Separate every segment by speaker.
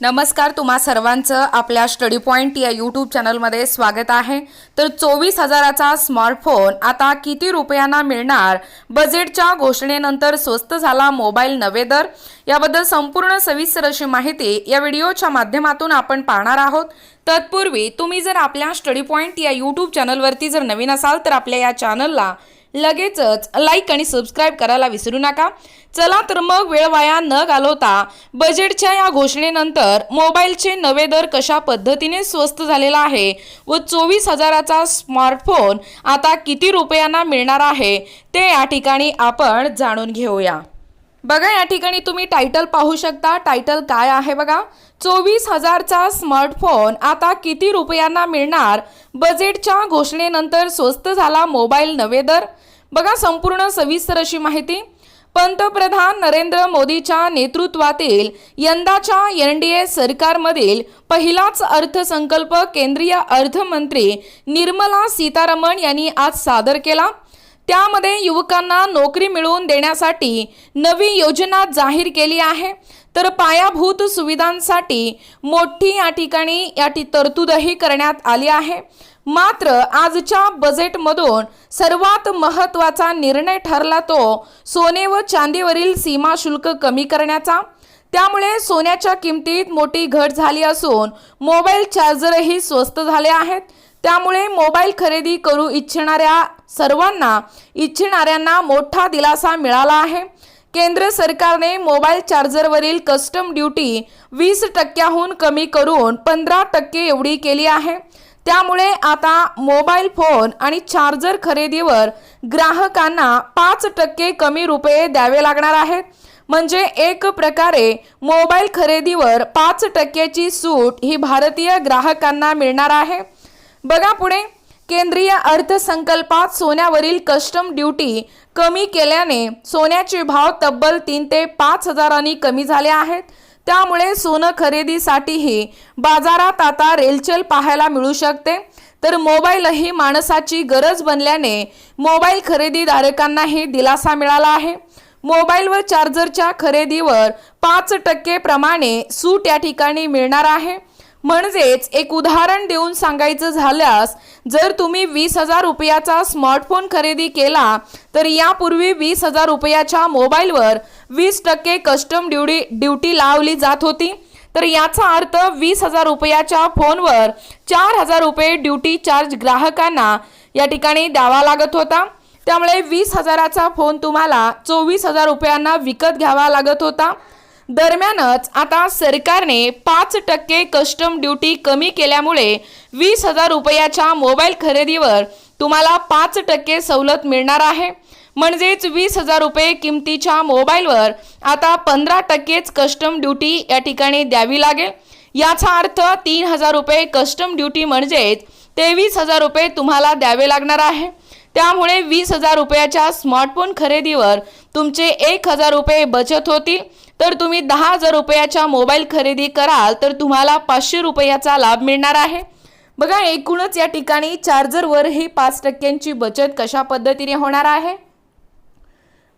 Speaker 1: नमस्कार तुम्हा सर्वांचं आपल्या स्टडी पॉईंट या यूट्यूब चॅनलमध्ये स्वागत आहे. तर चोवीस हजाराचा स्मार्टफोन आता किती रुपयांना मिळणार? बजेटच्या घोषणेनंतर स्वस्त झाला मोबाईल नवे दर. याबद्दल संपूर्ण सविस्तर अशी माहिती या व्हिडिओच्या माध्यमातून आपण पाहणार आहोत. तत्पूर्वी तुम्ही जर आपल्या स्टडी पॉईंट या यूट्यूब चॅनलवरती जर नवीन असाल तर आपल्या या चॅनलला लगेचच लाईक आणि सबस्क्राईब करायला विसरू नका. चला तर मग वेळ वाया न घालवता बजेटच्या या घोषणेनंतर मोबाईलचे नवे दर कशा पद्धतीने स्वस्त झालेला आहे व चोवीस हजाराचा स्मार्टफोन आता किती रुपयांना मिळणार आहे ते या ठिकाणी आपण जाणून घेऊया. बघा या ठिकाणी तुम्ही टायटल पाहू शकता. टायटल काय आहे बघा? चोवीस हजारचा स्मार्टफोन आता किती रुपयांना मिळणार? बजेटच्या घोषणेनंतर स्वस्त झाला मोबाईल नवे दर बघा संपूर्ण सविस्तर अशी माहिती. पंतप्रधान नरेंद्र मोदीच्या नेतृत्वातील यंदाच्या एन डी ए सरकारमधील पहिलाच अर्थसंकल्प केंद्रीय अर्थमंत्री निर्मला सीतारामन यांनी आज सादर केला. त्यामध्ये युवकांना नोकरी मिळवून देण्यासाठी नवी योजना जाहीर केली आहे. तर पायाभूत सुविधांसाठी मोठी या ठिकाणी या ठी तरतूदही करण्यात आली आहे. मात्र आजच्या बजेटमधून सर्वात महत्त्वाचा निर्णय ठरला तो सोने व चांदीवरील सीमा शुल्क कमी करण्याचा. त्यामुळे सोन्याच्या किमतीत मोठी घट झाली असून मोबाईल चार्जरही स्वस्त झाले आहेत. त्यामुळे मोबाईल खरेदी करू इच्छिणाऱ्या सर्वांना इच्छिणाऱ्यांना मोठा दिलासा मिळाला आहे. केंद्र सरकारने मोबाईल चार्जरवरील कस्टम ड्युटी वीस टक्क्याहून कमी करून पंधरा टक्के एवढी केली आहे. त्यामुळे आता मोबाईल फोन आणि चार्जर खरेदीवर ग्राहकांना पाच टक्के कमी रुपये द्यावे लागणार आहेत. म्हणजे एक प्रकारे मोबाईल खरेदीवर पाच टक्क्याची सूट ही भारतीय ग्राहकांना मिळणार आहे. बघा पुढे. केंद्रीय अर्थसंकल्पात सोन्यावरील कस्टम ड्युटी कमी केल्याने सोन्याचे भाव तब्बल तीन ते पाच हजारांनी कमी झाले आहेत. त्यामुळे सोनं खरेदीसाठीही बाजारात आता रेलचेल पाहायला मिळू शकते. तर मोबाईलही माणसाची गरज बनल्याने मोबाईल खरेदीदारकांनाही दिलासा मिळाला आहे. मोबाईल व चार्जरच्या खरेदीवर पाच टक्के प्रमाणे सूट या ठिकाणी मिळणार आहे. म्हणजेच एक उदाहरण देऊन सांगायचं झाल्यास जर तुम्ही वीस हजार रुपयाचा स्मार्टफोन खरेदी केला तर यापूर्वी वीस हजार रुपयाच्या मोबाईलवर वीस टक्के कस्टम ड्युटी ड्युटी लावली जात होती. तर याचा अर्थ वीस हजार रुपयाच्या फोनवर चार हजार रुपये ड्युटी चार्ज ग्राहकांना या ठिकाणी द्यावा लागत होता. त्यामुळे वीस हजाराचा फोन तुम्हाला चोवीस हजार रुपयांना विकत घ्यावा लागत होता. दरम्यानच आता सरकारने पाच टक्के कस्टम ड्युटी कमी केल्यामुळे वीस हजार रुपयाच्या मोबाईल खरेदीवर तुम्हाला पाच टक्के सवलत मिळणार आहे. म्हणजेच वीस हजार रुपये किमतीच्या मोबाईलवर आता पंधरा टक्केच कस्टम ड्युटी या ठिकाणी द्यावी लागेल. याचा अर्थ तीन हजार रुपये कस्टम ड्युटी म्हणजेच तेवीस हजार रुपये तुम्हाला द्यावे लागणार आहे. त्यामुळे वीस हजार रुपयाच्या स्मार्टफोन खरेदीवर तुमचे एक हजार रुपये बचत होतील. तर तुम्ही दहा हजार रुपयाच्या मोबाईल खरेदी कराल तर तुम्हाला पाचशे रुपयाचा लाभ मिळणार आहे. बघा एकूणच या ठिकाणी चार्जरवरही पाच टक्क्यांची बचत कशा पद्धतीने होणार आहे?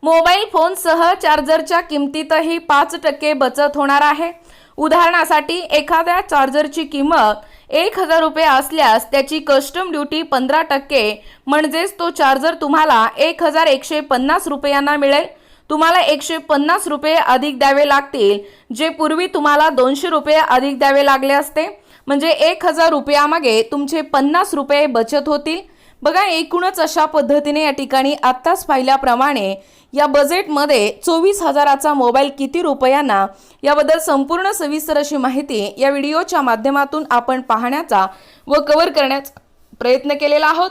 Speaker 1: मोबाईल फोनसह चार्जरच्या किमतीतही पाच टक्के बचत होणार आहे. उदाहरणासाठी एखाद्या चार्जरची किंमत एक हजार रुपये असल्यास त्याची कस्टम ड्युटी पंधरा टक्के. म्हणजेच तो चार्जर तुम्हाला एक हजार एकशे पन्नास रुपयांना मिळेल. तुम्हाला एकशे पन्नास रुपये अधिक द्यावे लागतील जे पूर्वी तुम्हाला दोनशे रुपये अधिक द्यावे लागले असते. म्हणजे एक हजार रुपयामागे तुमचे पन्नास रुपये बचत होतील. बघा एकूणच अशा पद्धतीने या ठिकाणी आत्ताच पाहिल्याप्रमाणे या बजेटमध्ये चोवीस हजाराचा मोबाईल किती रुपयांना याबद्दल संपूर्ण सविस्तर अशी माहिती या व्हिडिओच्या माध्यमातून आपण पाहण्याचा व कव्हर करण्याचा प्रयत्न केलेला आहोत.